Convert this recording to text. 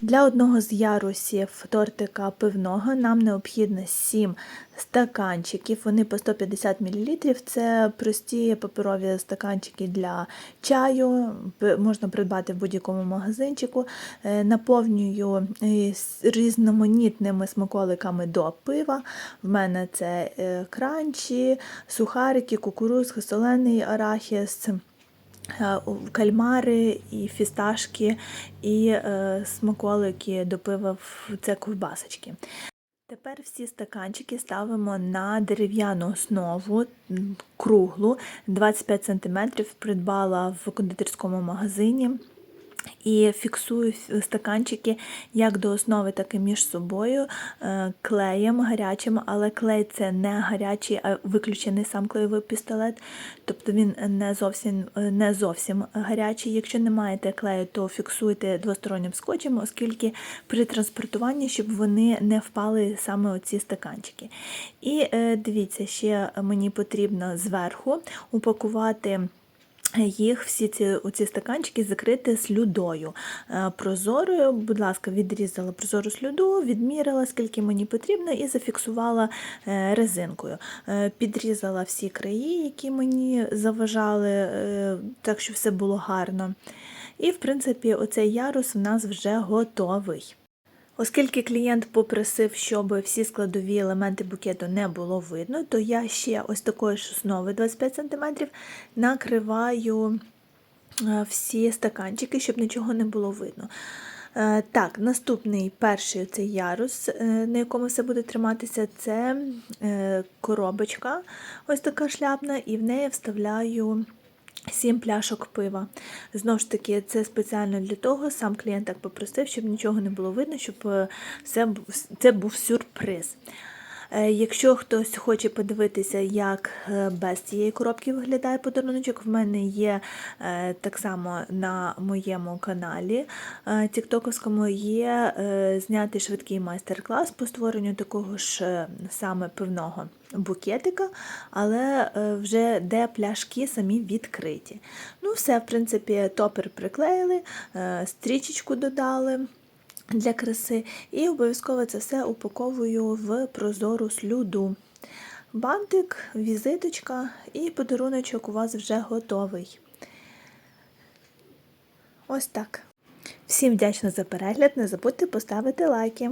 Для одного з ярусів тортика пивного нам необхідно 7 стаканчиків. Вони по 150 мл. Це прості паперові стаканчики для чаю. Можна придбати в будь-якому магазинчику. Е, Наповнюю е, різноманітними смаколиками до пива. В мене це е, кранчі, сухарики, кукурузка, солений арахіс кальмари, і фісташки, і е, смаколики до пива це ковбасочки. Тепер всі стаканчики ставимо на дерев'яну основу круглу 25 см придбала в кондитерському магазині. І фіксую стаканчики як до основи, так і між собою е, клеєм гарячим, але клей це не гарячий, а виключений сам клеєвий пістолет, тобто він не зовсім, е, не зовсім гарячий. Якщо не маєте клею, то фіксуйте двостороннім скотчем, оскільки при транспортуванні, щоб вони не впали саме оці стаканчики. І е, дивіться, ще мені потрібно зверху упакувати їх всі ці оці стаканчики закрити слюдою е, прозорою. Будь ласка, відрізала прозору слюду, відміряла, скільки мені потрібно, і зафіксувала е, резинкою. Е, Підрізала всі краї, які мені заважали, так що все було гарно. І, в принципі, оцей ярус в нас вже готовий. Оскільки клієнт попросив, щоб всі складові елементи букету не було видно, то я ще ось такої ж основи 25 см накриваю е, всі стаканчики, щоб нічого не було видно. Е, Так, наступний перший цей ярус, е, на якому все буде триматися, це коробочка, ось така шляпна, і в неї вставляю. Сім пляшок пива. Знову ж таки, це спеціально для того, сам клієнт так попросив, щоб нічого не було видно, щоб е, це був сюрприз. Е, Якщо хтось хоче подивитися, як е, без цієї коробки виглядає подаруночок, в мене є е, так само на моєму каналі тіктоковському є знятий швидкий майстер-клас по створенню такого ж саме пивного букетика, але вже де пляшки самі відкриті. Ну, все, в принципі, топер приклеїли, стрічечку додали для краси, і обов'язково це все упаковую в прозору слюду. Бантик, візиточка і подаруночок у вас вже готовий. Ось так. Всім вдячна за перегляд. Не забудьте поставити лайки.